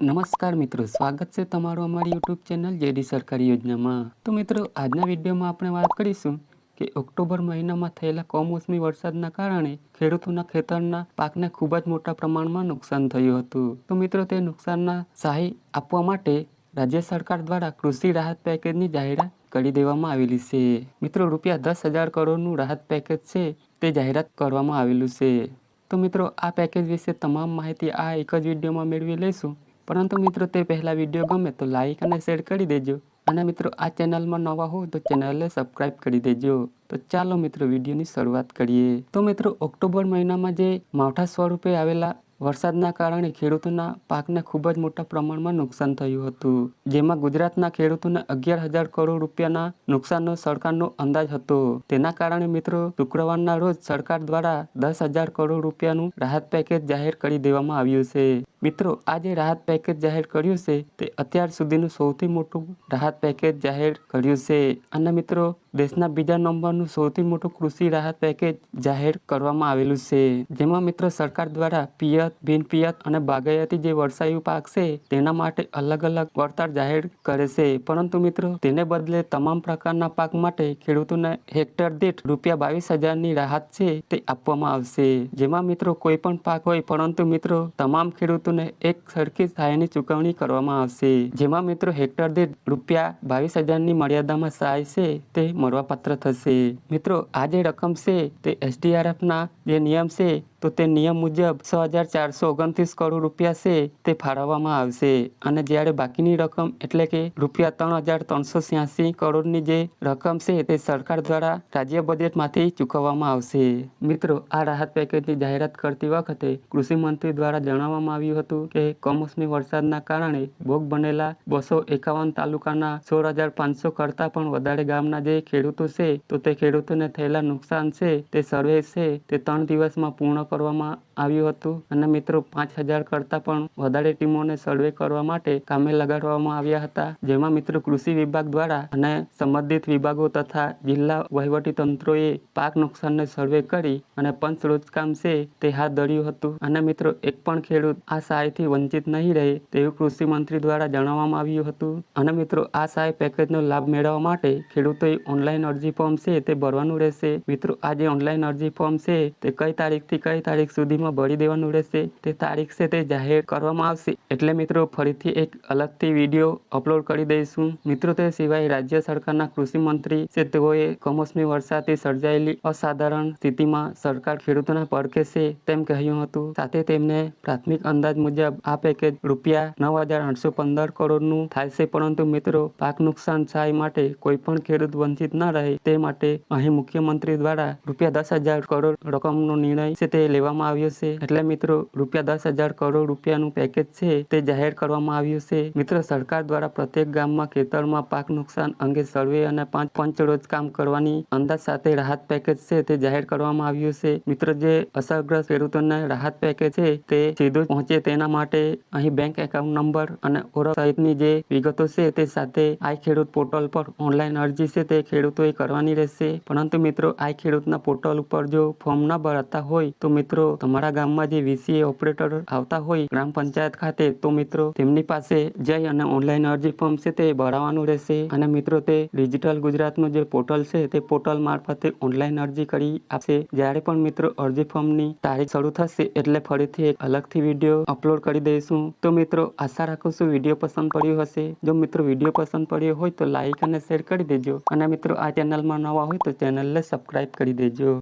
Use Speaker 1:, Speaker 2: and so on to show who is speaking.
Speaker 1: નમસ્કાર મિત્રો, સ્વાગત છે તમારું અમારી યુટ્યુબ ચેનલ જેડી સરકારી યોજનામાં. તો મિત્રો, આજના વિડીયોમાં આપણે વાત કરીશું કે ઓક્ટોબર મહિનામાં થયેલા કમોસમી વરસાદના કારણે ખેડૂતોના ખેતરના પાકને ખૂબ જ મોટા પ્રમાણમાં નુકસાન થયું હતું. તો મિત્રો, તે નુકસાનના સહાય આપવા માટે રાજ્ય સરકાર દ્વારા કૃષિ રાહત પેકેજની જાહેરાત કરી દેવામાં આવેલી છે. મિત્રો, રૂપિયા દસ હજાર કરોડનું રાહત પેકેજ છે તે જાહેરાત કરવામાં આવેલું છે. તો મિત્રો, આ પેકેજ વિશે તમામ માહિતી આ એક જ વિડીયોમાં મેળવી લઈશું. પરંતુ મિત્રો તે પહેલાં વીડિયો ગમે તો લાઈક અને શેર કરી દેજો. અને મિત્રો આ ચેનલમાં નવા હો તો ચેનલને સબસ્ક્રાઇબ કરી દેજો. તો ચાલો મિત્રો વિડીયોની શરૂઆત કરીએ. તો મિત્રો ઓક્ટોબર મહિનામાં જે માવઠા સ્વરૂપે આવેલા વરસાદના કારણે ખેડૂતોના પાકને ખૂબ જ મોટા પ્રમાણમાં નુકસાન થયું હતું. જેમાં ગુજરાતના ખેડૂતોને અગિયાર હજાર કરોડ રૂપિયાના નુકસાનનો સરકારનો અંદાજ હતો. તેના કારણે મિત્રો શુક્રવારના રોજ સરકાર દ્વારા દસ હજાર કરોડ રૂપિયાનું રાહત પેકેજ જાહેર કરી દેવામાં આવ્યું છે. મિત્રો, આજે રાહત પેકેજ જાહેર કર્યું છે. તે અત્યાર સુધીનું સૌથી મોટું રાહત પેકેજ જાહેર કર્યું છે. અને મિત્રો, દેશના બીજા નંબરનું સૌથી મોટું કૃષિ રાહત પેકેજ જાહેર કરવામાં આવેલું છે. જેમાં મિત્રો, સરકાર દ્વારા પિયત બિન પિયત અને બાગાયતી જે વર્ષાયુ પાક છે, તેના માટે અલગ અલગ વળતર જાહેર કરે છે. પરંતુ મિત્રો, તેને બદલે તમામ પ્રકારના પાક માટે ખેડૂતોને હેક્ટર દીઠ રૂપિયા બાવીસ હજારની રાહત છે તે આપવામાં આવશે. જેમાં મિત્રો, કોઈ પણ પાક હોય, પરંતુ મિત્રો, તમામ ખેડૂતોને એક સરખી સહાયની ચૂકવણી કરવામાં આવશે. જેમાં મિત્રો હેક્ટર દીઠ રૂપિયા બાવીસ હજારની મર્યાદામાં સહાય છે તે મળવાપાત્ર થશે. મિત્રો, આ જે રકમ છે તે એસડીઆરએફના જે નિયમ છે તો તે નિયમ મુજબ છ હજાર ચારસો ઓગણત્રીસ કરોડ રૂપિયા છે તે ફાળવવામાં આવશે. અને જ્યારે બાકીની રકમ એટલે કે રૂપિયા ત્રણ હજાર ત્રણસો છ્યાસી કરોડની જે રકમ છે તે સરકાર દ્વારા રાજ્ય બજેટમાંથી ચૂકવવામાં આવશે. મિત્રો, આ રાહત પેકેજની જાહેરાત કરતી વખતે કૃષિ મંત્રી દ્વારા જણાવવામાં આવ્યું હતું કે કમોસમી વરસાદના કારણે ભોગ બનેલા બસો એકાવન તાલુકાના સોળ હજાર પાંચસો કરતાં પણ વધારે ગામના જે ખેડૂતો છે, તો તે ખેડૂતોને થયેલા નુકસાન છે, તે સર્વે છે, તે ત્રણ દિવસમાં પૂર્ણ કરવામાં આવ્યું હતું અને મિત્રો પાંચ હજાર કરતાં પણ વધારે ટીમોને સર્વે કરવા માટે કામે લગાડવામાં આવ્યા હતા, જેમાં મિત્રો કૃષિ વિભાગ દ્વારા અને સંબંધિત વિભાગો તથા જિલ્લા વહીવટી તંત્રોએ પાક નુકસાનને સર્વે કરી અને પંચ રોજકામ છે તે હાથ ધર્યું હતું. અને મિત્રો એક પણ ખેડૂત આ સહાયથી વંચિત નહીં રહે તેવું કૃષિ મંત્રી દ્વારા જણાવવામાં આવ્યું હતું. અને મિત્રો આ સહાય પેકેજનો લાભ મેળવવા માટે ખેડૂતોએ ઓનલાઈન અરજી ફોર્મ છે તે ભરવાનું રહેશે. મિત્રો આ જે ઓનલાઈન અરજી ફોર્મ છે તે કઈ તારીખથી કઈ તારીખ સુધીમાં ભરી દેવાનું રહેશે. તે તારીખ છે તે જાહેર કરવામાં આવશે. એટલે મિત્રો, ફરીથી એક અલગથી વીડિયો અપલોડ કરી દઈશું. મિત્રો, તે સિવાય રાજ્ય સરકારના કૃષિ મંત્રી છે, તેઓએ કમોસમી વરસાદથી સર્જાયેલી અસાધારણ સ્થિતિમાં સરકાર ખેડૂતોના પડખે છે તેમ કહ્યું હતું. સાથે તેમને પ્રાથમિક અંદાજ મુજબ આ પેકેજ રૂપિયા નવ હજાર આઠસો પંદર કરોડનું થાય છે. પરંતુ મિત્રો, પાક નુકસાન સહાય માટે કોઈ પણ ખેડૂત વંચિત ન રહે. તે માટે અહીં મુખ્યમંત્રી દ્વારા રૂપિયા દસ હજાર કરોડ રકમનો નિર્ણય છે તે લેવામાં આવ્યો છે. એટલે મિત્રો, રૂપિયા દસ હજાર કરોડ રૂપિયાનું પેકેજ છે તે જાહેર કરવામાં આવ્યું છે. મિત્રો, સરકાર દ્વારા પ્રત્યેક ગામમાં ખેતરમાં પાક નુકસાન અંગે સર્વે અને પાંચ પંચ રોજ કામ કરવાની અંદાજ સાથે રાહત પેકેજ છે તે જાહેર કરવામાં આવ્યું છે. મિત્રો, જે અસરગ્રસ્ત ખેડૂતોને રાહત પેકેજ છે તે સીધું પહોંચે તેના માટે અહીં બેંક એકાઉન્ટ નંબર અને ઓળખ સહિતની જે વિગતો છે તે સાથે આઈ ખેડૂત પોર્ટલ પર ઓનલાઈન અરજી છે તે ખેડૂતોએ કરવાની રહેશે. પરંતુ મિત્રો, આઈ ખેડૂતના પોર્ટલ ઉપર જો ફોર્મ ન ભરાતા હોય તો મિત્રો, તમારા ગામમાં જે વીસીએ ઓપરેટર આવતા હોય ગ્રામ પંચાયત ખાતે, તો મિત્રો, તેમની પાસે જઈ અને ઓનલાઈન અરજી ફોર્મ છે તે ભરાવાનું રહેશે. અને મિત્રો, તે ડિજિટલ ગુજરાતનું જે પોર્ટલ છે, તે પોર્ટલ મારફતે ઓનલાઈન અરજી કરી આપશે. જ્યારે પણ મિત્રો, અરજી ફોર્મની તારીખ શરૂ થશે, એટલે ફરીથી એક અલગથી વીડિયો અપલોડ કરી દઈશું. તો મિત્રો, આશા રાખું છું વીડિયો પસંદ પડ્યો હશે. જો મિત્રો વીડિયો પસંદ પડ્યો હોય, તો લાઈક અને શેર કરી દેજો. અને મિત્રો, આ ચેનલમાં નવા હોય, તો ચેનલને સબસ્ક્રાઈબ કરી દેજો.